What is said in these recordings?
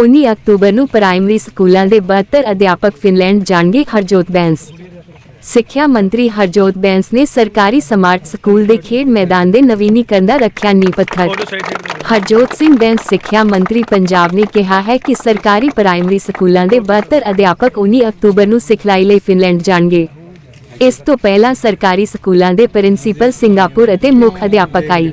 19 October ਨੂੰ primary ਸਕੂਲਾਂ ਦੇ 72 ਅਧਿਆਪਕ ਫਿਨਲੈਂਡ ਜਾਣਗੇ ਹਰਜੋਤ ਬੈਂਸ। ਸਿੱਖਿਆ ਮੰਤਰੀ ਹਰਜੋਤ ਬੈਂਸ ਨੇ ਸਰਕਾਰੀ ਸਮਾਰਟ ਸਕੂਲ ਦੇ ਖੇਡ ਮੈਦਾਨ ਦੇ ਨਵੀਨੀਕਰਨ ਦਾ ਰੱਖਿਆ ਨੀਂਹ ਪੱਥਰ। ਹਰਜੋਤ ਸਿੰਘ ਬੈਂਸ ਸਿੱਖਿਆ ਮੰਤਰੀ ਪੰਜਾਬ ਨੇ ਕਿਹਾ ਹੈ ਕਿ ਸਰਕਾਰੀ ਪ੍ਰਾਇਮਰੀ ਸਕੂਲਾਂ ਦੇ 72 ਅਧਿਆਪਕ 19 ਅਕਤੂਬਰ ਨੂੰ ਸਿਖਲਾਈ ਲਈ ਫਿਨਲੈਂਡ ਜਾਣਗੇ। ਇਸ ਤੋਂ ਪਹਿਲਾਂ ਸਰਕਾਰੀ ਸਕੂਲਾਂ ਦੇ ਪ੍ਰਿੰਸੀਪਲ ਸਿੰਗਾਪੁਰ ਅਤੇ ਮੁੱਖ ਅਧਿਆਪਕ ਆਈ।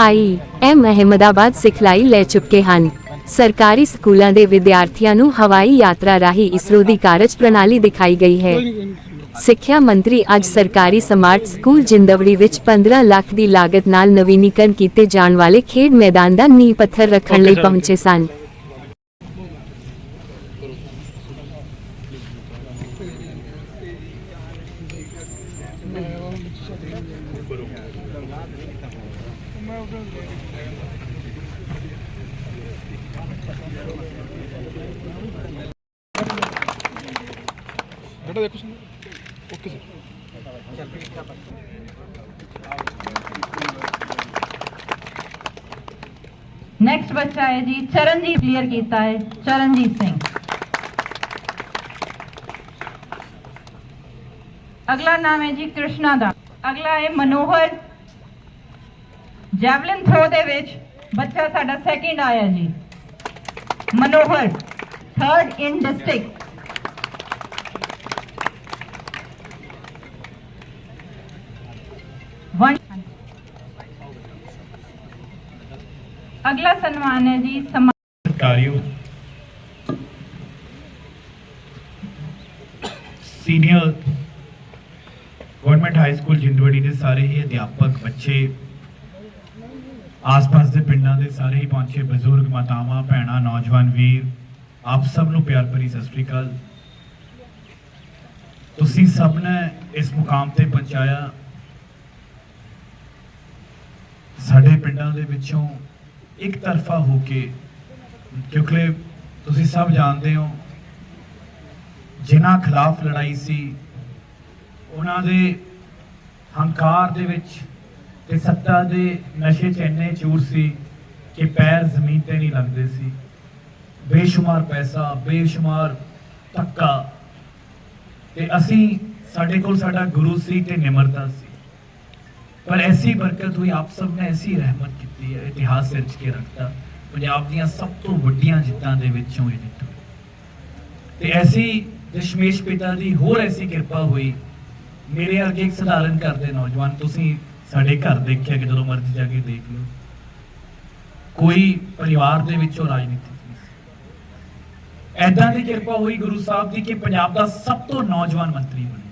ਆਈ ਐਮ ਅਹਿਮਦਾਬਾਦ ਸਿਖਲਾਈ ਲੈ ਚੁੱਕੇ ਹਨ। ਸਰਕਾਰੀ ਸਕੂਲਾਂ ਦੇ ਵਿਦਿਆਰਥੀਆਂ ਨੂੰ ਹਵਾਈ ਯਾਤਰਾ ਰਾਹੀਂ ਇਸਰੋ ਦੀ ਕਾਰਜ ਪ੍ਰਣਾਲੀ ਦਿਖਾਈ ਗਈ ਹੈ। ਸਿੱਖਿਆ ਮੰਤਰੀ ਅੱਜ ਸਰਕਾਰੀ ਸਮਾਰਟ ਸਕੂਲ ਜਿੰਦਵੜੀ ਵਿੱਚ 15 ਲੱਖ ਦੀ ਲਾਗਤ ਨਾਲ ਨਵੀਨੀਕਰਨ ਕੀਤੇ ਜਾਣ ਵਾਲੇ ਖੇਡ ਮੈਦਾਨ ਦਾ ਨੀਂਹ ਪੱਥਰ ਰੱਖਣ ਲਈ ਪਹੁੰਚੇ ਸਨ। ਬੇਟਾ ਦੇਖੋ ਸੁਣ ਓਕੇ ਸਰ ਨੈਕਸਟ ਬੱਚਾ ਹੈ ਜੀ, ਚਰਨਜੀਤ ਕਲੀਅਰ ਕੀਤਾ ਹੈ, ਚਰਨਜੀਤ ਸਿੰਘ। ਅਗਲਾ ਨਾਮ ਹੈ ਜੀ ਕ੍ਰਿਸ਼ਨਾ ਦਾ। ਅਗਲਾ ਹੈ ਮਨੋਹਰ। ਜੈਵਲਿਨ ਥਰੋ ਦੇ ਵਿੱਚ ਬੱਚਾ ਸਾਡਾ ਸੈਕਿੰਡ ਆਇਆ ਜੀ। ਮਨੋਹਰ ਥਰਡ ਇਨ ਡਿਸਟ੍ਰਿਕਟ ਅਗਲਾ ਸਨਮਾਨ ਹੈ ਜੀ ਸਮਾਨ senior government high school Jindwari ਦੇ ਸਾਰੇ ਹੀ ਅਧਿਆਪਕ ਬੱਚੇ, ਆਸ-ਪਾਸ ਦੇ ਪਿੰਡਾਂ ਦੇ ਸਾਰੇ ਹੀ ਪਹੁੰਚੇ ਬਜ਼ੁਰਗ ਮਾਤਾਵਾਂ, ਭੈਣਾਂ, ਨੌਜਵਾਨ ਵੀਰ, ਆਪ ਸਭ ਨੂੰ ਪਿਆਰ ਭਰੀ ਸਤਿ ਸ੍ਰੀ ਅਕਾਲ। ਤੁਸੀਂ ਸਭ ਨੇ ਇਸ ਮੁਕਾਮ ਤੇ ਪਹੁੰਚਾਇਆ। ਸਾਡੇ ਪਿੰਡਾਂ ਦੇ ਵਿੱਚੋਂ ਇੱਕ ਤਰਫਾ ਹੋ ਕੇ, ਕਿਉਂਕਿ ਤੁਸੀਂ ਸਭ ਜਾਣਦੇ ਹੋ, ਜਿਨ੍ਹਾਂ ਖਿਲਾਫ ਲੜਾਈ ਸੀ, ਉਹਨਾਂ ਦੇ ਹੰਕਾਰ ਦੇ ਵਿੱਚ ਤੇ ਸੱਤਾ ਦੇ ਨਸ਼ੇ 'ਚ ਇੰਨੇ ਚੂਰ ਸੀ ਕਿ ਪੈਰ ਜ਼ਮੀਨ ਤੇ ਨਹੀਂ ਲੱਗਦੇ ਸੀ। ਬੇਸ਼ੁਮਾਰ ਪੈਸਾ, ਬੇਸ਼ੁਮਾਰ ਧੱਕਾ। ਤੇ ਅਸੀਂ, ਸਾਡੇ ਕੋਲ ਸਾਡਾ ਗੁਰੂ ਸੀ ਤੇ ਨਿਮਰਤਾ ਸੀ। ਪਰ ਐਸੀ ਬਰਕਤ ਹੋਈ, ਆਪ ਸਭ ਨੇ ਐਸੀ ਰਹਿਮਤ ਕੀਤੀ। ਇਤਿਹਾਸ ਸਿਰਜ ਕੇ ਰੱਖਤਾ, ਪੰਜਾਬ ਦੀਆਂ ਸਭ ਤੋਂ ਵੱਡੀਆਂ ਜਿੱਤਾਂ ਦੇ ਵਿੱਚੋਂ ਇਹ ਜਿੱਤ ਤੇ ਐਸੀ ਦਸ਼ਮੇਸ਼ ਪਿਤਾ ਦੀ ਹੋਰ ਐਸੀ ਕਿਰਪਾ ਹੋਈ, ਮੇਰੇ ਵਰਗੇ ਇੱਕ ਸਧਾਰਨ ਘਰ ਦੇ ਨੌਜਵਾਨ ਤੁਸੀਂ ਸਾਡੇ ਘਰ ਦੇਖਿਆ ਕਿ ਜਦੋਂ ਮਰਜ਼ੀ ਜਾ ਕੇ ਦੇਖ ਲਓ। ਕੋਈ ਪਰਿਵਾਰ ਦੇ ਵਿੱਚੋਂ ਰਾਜਨੀਤੀ ਨਹੀਂ ਐਦਾਂ ਦੀ ਕਿਰਪਾ ਹੋਈ ਗੁਰੂ ਸਾਹਿਬ ਦੀ ਕਿ ਪੰਜਾਬ ਦਾ ਸਭ ਤੋਂ ਨੌਜਵਾਨ ਮੰਤਰੀ ਬਣੇ।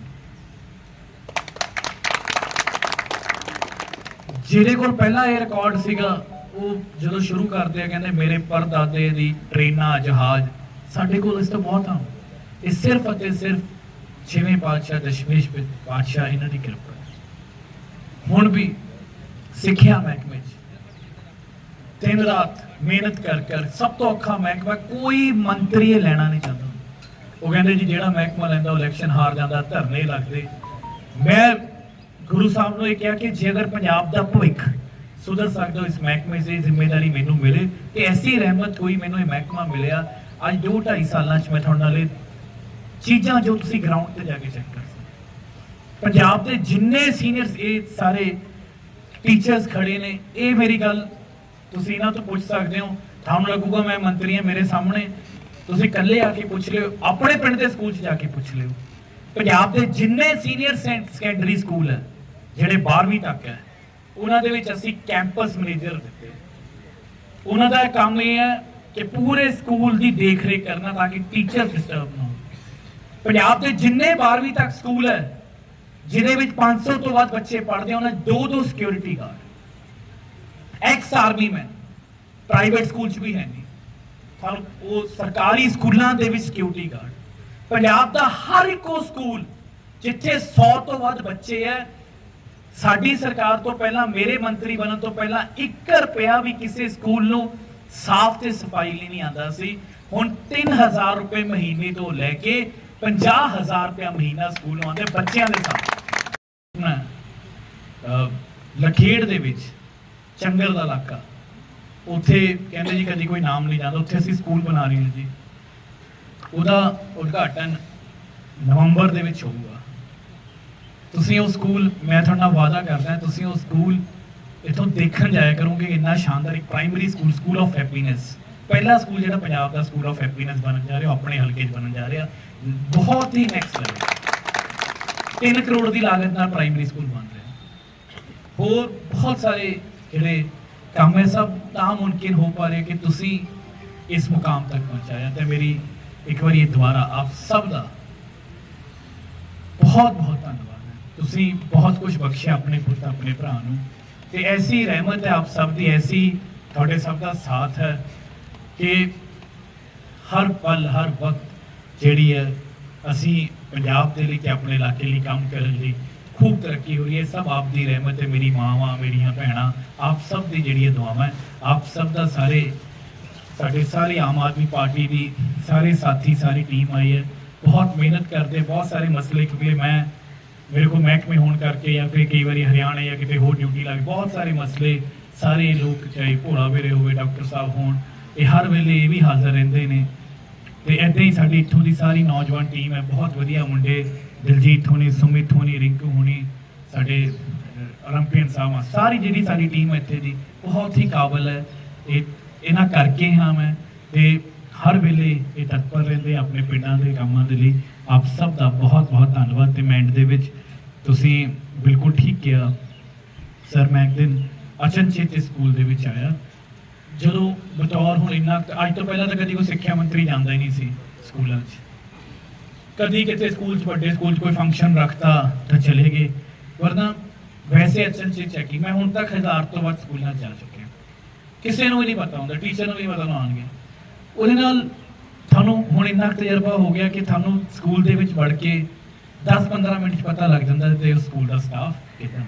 ਜਿਹਦੇ ਕੋਲ ਪਹਿਲਾਂ ਇਹ ਰਿਕਾਰਡ ਸੀਗਾ, ਉਹ ਜਦੋਂ ਸ਼ੁਰੂ ਕਰਦੇ ਆ, ਕਹਿੰਦੇ ਮੇਰੇ ਪਰਦਾਦੇ ਦੀ ਟ੍ਰੇਨਾਂ, ਜਹਾਜ਼ ਸਾਡੇ ਕੋਲ ਇਸ ਤੋਂ ਬਹੁਤ ਆ। ਇਹ ਸਿਰਫ ਅਤੇ ਸਿਰਫ ਛੇਵੇਂ ਪਾਤਸ਼ਾਹ ਦਸ਼ਮੇਸ਼ ਪਾਤਸ਼ਾਹ ਇਹਨਾਂ ਦੀ ਕਿਰਪਾ ਹੁਣ ਵੀ ਸਿੱਖਿਆ ਮਹਿਕਮੇ 'ਚ ਦਿਨ ਰਾਤ ਮਿਹਨਤ ਕਰ ਕਰ ਸਭ ਤੋਂ ਔਖਾ ਮਹਿਕਮਾ, ਕੋਈ ਮੰਤਰੀ ਇਹ ਲੈਣਾ ਨਹੀਂ ਚਾਹੁੰਦਾ। ਉਹ ਕਹਿੰਦੇ ਜੀ, ਜਿਹੜਾ ਮਹਿਕਮਾ ਲੈਂਦਾ, ਉਹ ਇਲੈਕਸ਼ਨ ਹਾਰ ਜਾਂਦਾ, ਧਰਨੇ ਲੱਗਦੇ। ਮੈਂ ਗੁਰੂ ਸਾਹਿਬ ਨੂੰ ਇਹ ਕਿਹਾ ਕਿ ਜੇ ਅਗਰ ਪੰਜਾਬ ਦਾ ਭਵਿੱਖ ਸੁਧਰ ਸਕਦਾ ਇਸ ਮਹਿਕਮੇ ਦੀ ਜ਼ਿੰਮੇਵਾਰੀ ਮੈਨੂੰ ਮਿਲੇ ਤੇ ਐਸੀ ਰਹਿਮਤ ਹੋਈ ਮੈਨੂੰ ਇਹ ਮਹਿਕਮਾ ਮਿਲਿਆ, ਅੱਜ 2 2.5 ਸਾਲਾਂ 'ਚ ਮੈਂ ਤੁਹਾਡੇ ਨਾਲ ਇਹ ਚੀਜ਼ਾਂ ਜੋ ਤੁਸੀਂ ਗਰਾਊਂਡ ਤੇ ਜਾ ਕੇ ਚੈੱਕ ਕਰ ਸਕਦੇ ਪੰਜਾਬ ਦੇ ਜਿੰਨੇ ਸੀਨੀਅਰਸ ਇਹ ਸਾਰੇ ਟੀਚਰਸ ਖੜੇ ਨੇ, ਇਹ ਮੇਰੀ ਗੱਲ ਤੁਸੀਂ ਇਹਨਾਂ ਤੋਂ ਪੁੱਛ ਸਕਦੇ ਹੋ। ਤੁਹਾਨੂੰ ਲੱਗੂਗਾ ਮੈਂ ਮੰਤਰੀ ਹਾਂ ਮੇਰੇ ਸਾਹਮਣੇ, ਤੁਸੀਂ ਇਕੱਲੇ ਆ ਕੇ ਪੁੱਛ ਲਿਓ, ਆਪਣੇ ਪਿੰਡ ਦੇ ਸਕੂਲ 'ਚ ਜਾ ਕੇ ਪੁੱਛ ਲਿਓ। ਪੰਜਾਬ ਦੇ ਜਿੰਨੇ ਸੀਨੀਅਰ ਸੈਕੰਡਰੀ ਸਕੂਲ ਹੈ ਜਿਹੜੇ 12ਵੀਂ ਤੱਕ ਹੈ, ਉਹਨਾਂ ਦੇ ਵਿੱਚ ਅਸੀਂ ਕੈਂਪਸ ਮੈਨੇਜਰ ਦਿੱਤੇ। ਉਹਨਾਂ ਦਾ ਕੰਮ ਇਹ ਹੈ ਕਿ ਪੂਰੇ ਸਕੂਲ ਦੀ ਦੇਖਰੇਖ ਕਰਨਾ ਤਾਂ ਕਿ ਟੀਚਰ ਡਿਸਟਰਬ ਨਾ ਹੋਣ। ਪੰਜਾਬ ਦੇ ਜਿੰਨੇ 12ਵੀਂ ਤੱਕ ਸਕੂਲ ਹੈ, ਜਿਹਦੇ ਵਿੱਚ 500 ਤੋਂ ਵੱਧ ਬੱਚੇ ਪੜ੍ਹਦੇ ਉਹਨਾਂ ਦੋ ਦੋ security guard ex army man private school 'ਚ ਵੀ ਹੈ ਨਹੀਂ। ਤੁਹਾਨੂੰ ਉਹ ਸਰਕਾਰੀ ਸਕੂਲਾਂ ਦੇ ਵਿੱਚ ਸਿਕਿਉਰਿਟੀ ਗਾਰਡ ਪੰਜਾਬ ਦਾ ਹਰ ਇੱਕੋ ਸਕੂਲ ਜਿੱਥੇ 100 ਤੋਂ ਵੱਧ ਬੱਚੇ ਹੈ ਸਾਡੀ ਸਰਕਾਰ ਤੋਂ ਪਹਿਲਾਂ, ਮੇਰੇ ਮੰਤਰੀ ਬਣਨ ਤੋਂ ਪਹਿਲਾਂ 1 ਰੁਪਿਆ ਵੀ ਕਿਸੇ ਸਕੂਲ ਨੂੰ ਸਾਫ਼ ਤੇ ਸਫ਼ਾਈ ਲਈ ਨਹੀਂ ਆਂਦਾ ਸੀ। ਹੁਣ 3000 ਰੁਪਏ ਮਹੀਨੇ ਤੋਂ ਲੈ ਕੇ 50000 ਰੁਪਏ ਮਹੀਨਾ ਸਕੂਲ ਨੂੰ ਆਉਂਦੇ ਬੱਚਿਆਂ ਦੇ ਸਾਹਮਣੇ। ਲਖੇੜ ਦੇ ਵਿੱਚ ਚੰਗਰ ਦਾ ਇਲਾਕਾ। ਉੱਥੇ ਕਹਿੰਦੇ ਜੀ ਕਦੀ ਕੋਈ ਨਾਮ ਨਹੀਂ ਜਾਂਦਾ ਉੱਥੇ ਅਸੀਂ ਸਕੂਲ ਬਣਾ ਰਹੇ ਹਾਂ ਜੀ। ਉਹਦਾ ਉਦਘਾਟਨ ਨਵੰਬਰ ਦੇ ਵਿੱਚ ਹੋਊਗਾ। ਤੁਸੀਂ ਉਹ ਸਕੂਲ, ਮੈਂ ਤੁਹਾਡੇ ਨਾਲ ਵਾਅਦਾ ਕਰਦਾ, ਤੁਸੀਂ ਉਹ ਸਕੂਲ ਇਥੋਂ ਦੇਖਣ ਜਾਇਆ ਕਰੋਗੇ, ਇੰਨਾ ਸ਼ਾਨਦਾਰ ਇੱਕ primary school school of happiness ਪਹਿਲਾ ਸਕੂਲ ਜਿਹੜਾ ਪੰਜਾਬ ਦਾ ਸਕੂਲ ਆਫ ਹੈਪੀਨੈਸ ਬਣਨ ਜਾ ਰਿਹਾ ਆਪਣੇ ਹਲਕੇ 'ਚ ਬਣਨ ਜਾ ਰਿਹਾ। ਬਹੁਤ ਹੀ ਨੈਕਸਟ ਲੈਵਲ 3 ਕਰੋੜ ਦੀ ਲਾਗਤ ਨਾਲ ਪ੍ਰਾਇਮਰੀ ਸਕੂਲ ਬਣ ਰਿਹਾ। ਹੋਰ ਬਹੁਤ ਸਾਰੇ ਜਿਹੜੇ ਕੰਮ ਹੈ, ਸਭ ਤਾਂ ਮੁਮਕਿਨ ਹੋ ਪਾ ਰਹੇ ਕਿ ਤੁਸੀਂ ਇਸ ਮੁਕਾਮ ਤੱਕ ਪਹੁੰਚਾਇਆ। ਤੇ ਮੇਰੀ ਇੱਕ ਵਾਰੀ ਇਹ ਦੁਬਾਰਾ ਆਪ ਸਭ ਦਾ ਬਹੁਤ ਬਹੁਤ ਧੰਨਵਾਦ। ਤੁਸੀਂ ਬਹੁਤ ਕੁਝ ਬਖਸ਼ਿਆ ਆਪਣੇ ਪੁੱਤ, ਆਪਣੇ ਭਰਾ ਨੂੰ। ਤੇ ਐਸੀ ਰਹਿਮਤ ਹੈ ਆਪ ਸਭ ਦੀ, ਐਸੀ ਤੁਹਾਡੇ ਸਭ ਦਾ ਸਾਥ ਹੈ ਕਿ ਹਰ ਪਲ, ਹਰ ਵਕਤ ਜਿਹੜੀ ਹੈ, ਅਸੀਂ ਪੰਜਾਬ ਦੇ ਲਈ ਤੇ ਆਪਣੇ ਇਲਾਕੇ ਲਈ ਕੰਮ ਕਰਨ ਲਈ ਖੂਬ ਤਰੱਕੀ ਹੋਈ ਹੈ। ਸਭ ਆਪ ਦੀ ਰਹਿਮਤ ਹੈ, ਮੇਰੀ ਮਾਵਾਂ, ਮੇਰੀਆਂ ਭੈਣਾਂ, ਆਪ ਸਭ ਦੀ ਜਿਹੜੀ ਇਹ ਦੁਆਵਾਂ ਆਪ ਸਭ ਦਾ ਸਾਰੇ, ਸਾਡੇ ਸਾਰੇ ਆਮ ਆਦਮੀ ਪਾਰਟੀ ਦੀ ਸਾਰੇ ਸਾਥੀ, ਸਾਰੀ ਟੀਮ ਆਈ ਹੈ। ਬਹੁਤ ਮਿਹਨਤ ਕਰਦੇ, ਬਹੁਤ ਸਾਰੇ ਮਸਲੇ ਕਿਉਂਕਿ ਮੈਂ ਮੇਰੇ ਕੋਲ ਮਹਿਕਮੇ ਹੋਣ ਕਰਕੇ ਜਾਂ ਫਿਰ ਕਈ ਵਾਰੀ ਹਰਿਆਣਾ ਜਾਂ ਕਿਤੇ ਹੋਰ ਡਿਊਟੀ ਲੱਗ, ਬਹੁਤ ਸਾਰੇ ਮਸਲੇ ਸਾਰੇ ਲੋਕ ਚਾਹੇ ਭੋਲਾ ਵੇਰੇ ਹੋਵੇ ਡਾਕਟਰ ਸਾਹਿਬ ਹੋਣ, ਇਹ ਹਰ ਵੇਲੇ ਇਹ ਵੀ ਹਾਜ਼ਰ ਰਹਿੰਦੇ ਨੇ। ਤੇ ਇਦਾਂ ਹੀ ਸਾਡੀ ਇੱਥੋਂ ਦੀ ਸਾਰੀ ਨੌਜਵਾਨ ਟੀਮ ਹੈ, ਬਹੁਤ ਵਧੀਆ ਮੁੰਡੇ, ਦਿਲਜੀਤ ਹੋਣੀ, ਸੁਮਿਤ ਹੋਣੀ, ਰਿੰਕੂ ਹੋਣੀ, ਸਾਡੇ ਰੰਪੀਨ ਸਾਹਿਬ ਸਾਰੀ ਜਿਹੜੀ ਸਾਡੀ ਟੀਮ ਹੈ ਇੱਥੇ ਦੀ, ਬਹੁਤ ਹੀ ਕਾਬਲ ਹੈ। ਇਹ, ਇਹਨਾਂ ਕਰਕੇ ਹਾਂ ਮੈਂ, ਤੇ ਹਰ ਵੇਲੇ ਇਹ ਤਤਪਰ ਰਹਿੰਦੇ ਆਪਣੇ ਪਿੰਡਾਂ ਦੇ ਕੰਮਾਂ ਦੇ ਲਈ। ਆਪ ਸਭ ਦਾ ਬਹੁਤ ਬਹੁਤ ਧੰਨਵਾਦ ਤੇ ਮੈਂ end ਦੇ ਵਿੱਚ ਤੁਸੀਂ ਬਿਲਕੁਲ ਠੀਕ ਕਿਹਾ। ਸਰ ਮੈਂ ਇੱਕ ਦਿਨ ਅਚਨਚੇਤ ਸਕੂਲ ਦੇ ਵਿੱਚ ਆਇਆ। ਜਦੋਂ ਬਤੌਰ ਹੁਣ ਇੰਨਾ ਅੱਜ ਤੋਂ ਪਹਿਲਾਂ ਤਾਂ ਕਦੀ ਕੋਈ ਸਿੱਖਿਆ ਮੰਤਰੀ ਜਾਂਦਾ ਹੀ ਨਹੀਂ ਸੀ ਸਕੂਲਾਂ 'ਚ। ਕਦੀ ਕਿਤੇ ਸਕੂਲ 'ਚ ਵੱਡੇ ਸਕੂਲ 'ਚ ਕੋਈ ਫੰਕਸ਼ਨ ਰੱਖਤਾ ਤਾਂ ਚਲੇ ਗਏ। ਵਰਨਾ ਵੈਸੇ ਅਚਨਚੇਤ ਚੈਕਿੰਗ ਮੈਂ ਹੁਣ ਤੱਕ ਹਜ਼ਾਰ ਤੋਂ ਵੱਧ ਸਕੂਲਾਂ 'ਚ ਜਾ ਚੁੱਕਿਆ। ਕਿਸੇ ਨੂੰ ਵੀ ਨਹੀਂ ਪਤਾ ਹੁੰਦਾ, ਟੀਚਰ ਨੂੰ ਵੀ ਪਤਾ ਨਾ ਆਉਣਗੇ। ਉਹਦੇ ਨਾਲ ਤੁਹਾਨੂੰ ਹੁਣ ਇੰਨਾ ਕੁ ਤਜਰਬਾ ਹੋ ਗਿਆ ਕਿ ਤੁਹਾਨੂੰ ਸਕੂਲ ਦੇ ਵਿੱਚ ਵੜ ਕੇ 10-15 ਮਿੰਟ 'ਚ ਪਤਾ ਲੱਗ ਜਾਂਦਾ ਤੇ ਸਕੂਲ ਦਾ ਸਟਾਫ ਕਿਦਾਂ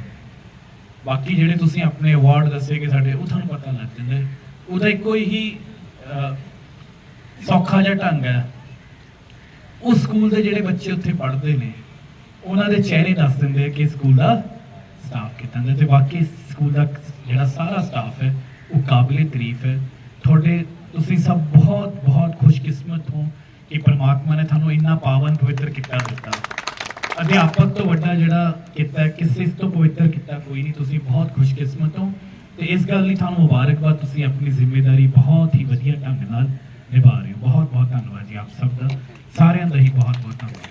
ਬਾਕੀ ਜਿਹੜੇ ਤੁਸੀਂ ਆਪਣੇ ਅਵਾਰਡ ਦੱਸੇ ਕਿ ਸਾਡੇ, ਉਹ ਤੁਹਾਨੂੰ ਪਤਾ ਲੱਗ ਜਾਂਦਾ ਉਹਦਾ ਇੱਕੋ ਹੀ ਸੌਖਾ ਜਿਹਾ ਢੰਗ ਹੈ। ਉਸ ਸਕੂਲ ਦੇ ਜਿਹੜੇ ਬੱਚੇ ਉੱਥੇ ਪੜ੍ਹਦੇ ਨੇ, ਉਹਨਾਂ ਦੇ ਚਿਹਰੇ ਦੱਸ ਦਿੰਦੇ ਕਿ ਸਕੂਲ ਦਾ ਸਟਾਫ ਕਿਦਾਂ ਦਾ ਤੇ ਬਾਕੀ ਸਕੂਲ ਦਾ ਜਿਹੜਾ ਸਾਰਾ ਸਟਾਫ ਹੈ, ਉਹ ਕਾਬਲੇ ਤਾਰੀਫ ਹੈ। ਤੁਹਾਡੇ, ਤੁਸੀਂ ਸਭ ਬਹੁਤ ਬਹੁਤ ਖੁਸ਼ਕਿਸਮਤ ਹੋ ਕਿ ਪਰਮਾਤਮਾ ਨੇ ਤੁਹਾਨੂੰ ਇੰਨਾ ਪਾਵਨ ਪਵਿੱਤਰ ਕੀਤਾ ਦਿੱਤਾ। ਅਧਿਆਪਕ ਤੋਂ ਵੱਡਾ ਜਿਹੜਾ ਕੀਤਾ ਕਿਸੇ ਤੋਂ ਪਵਿੱਤਰ ਕੀਤਾ ਕੋਈ ਨਹੀਂ, ਤੁਸੀਂ ਬਹੁਤ ਖੁਸ਼ਕਿਸਮਤ ਹੋ। ਤੇ ਇਸ ਗੱਲ ਲਈ ਤੁਹਾਨੂੰ ਮੁਬਾਰਕਬਾਦ, ਤੁਸੀਂ ਆਪਣੀ ਜ਼ਿੰਮੇਵਾਰੀ ਬਹੁਤ ਹੀ ਵਧੀਆ ਢੰਗ ਨਾਲ ਨਿਭਾ ਰਹੇ ਹੋ। ਬਹੁਤ ਬਹੁਤ ਧੰਨਵਾਦ ਜੀ ਆਪ ਸਭ ਦਾ। ਸਾਰਿਆਂ ਦਾ ਹੀ ਬਹੁਤ ਬਹੁਤ ਧੰਨਵਾਦ।